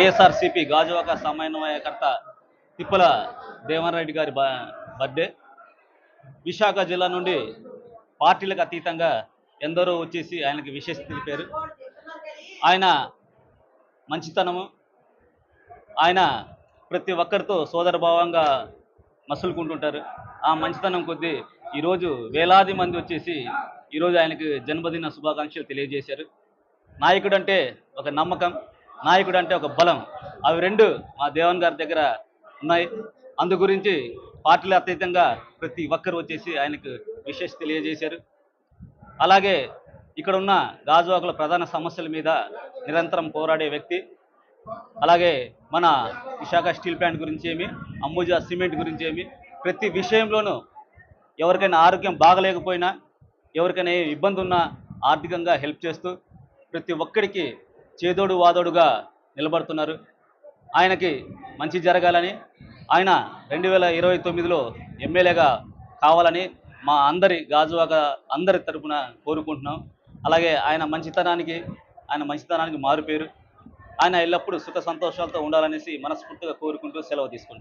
వైఎస్ఆర్సిపి గాజువాక సమన్వయకర్త తిప్పల దేవన్రెడ్డి గారి బ- బర్త్డే విశాఖ జిల్లా నుండి పార్టీలకు అతీతంగా ఎందరో వచ్చేసి ఆయనకి విశేష తెలిపారు ఆయన మంచితనము. ఆయన ప్రతి ఒక్కరితో సోదరభావంగా మసులుకుంటుంటారు. ఆ మంచితనం కొద్దీ ఈరోజు వేలాది మంది వచ్చేసి ఈరోజు ఆయనకి జన్మదిన శుభాకాంక్షలు తెలియజేశారు. నాయకుడు అంటే ఒక నమ్మకం. నాయకుడు అంటే ఒక బలం. అవి రెండు మా దేవన్ గారి దగ్గర ఉన్నాయి. అందు గురించి పార్టీల అతీతంగా ప్రతి ఒక్కరు వచ్చేసి ఆయనకు విశేష తెలియజేశారు. అలాగే ఇక్కడ ఉన్న గాజువాకుల ప్రధాన సమస్యల మీద నిరంతరం పోరాడే వ్యక్తి. అలాగే మన విశాఖ స్టీల్ ప్లాంట్ గురించి ఏమి అంబుజా సిమెంట్ గురించి ఏమి ప్రతి విషయంలోనూ ఎవరికైనా ఆరోగ్యం బాగలేకపోయినా ఎవరికైనా ఏ ఇబ్బంది ఉన్నా ఆర్థికంగా హెల్ప్ చేస్తూ ప్రతి ఒక్కరికి చేదోడు వాదోడుగా నిలబడుతున్నారు. ఆయనకి మంచి జరగాలని ఆయన రెండు వేల ఇరవై తొమ్మిదిలో ఎమ్మెల్యేగా కావాలని మా అందరి గాజువాక అందరి తరపున కోరుకుంటున్నాం. అలాగే ఆయన మంచితనానికి ఆయన మంచితనానికి మారుపేరు ఆయన ఎల్లప్పుడూ సుఖ సంతోషాలతో ఉండాలనేసి మనస్ఫూర్తిగా కోరుకుంటూ సెలవు తీసుకుంటున్నాం.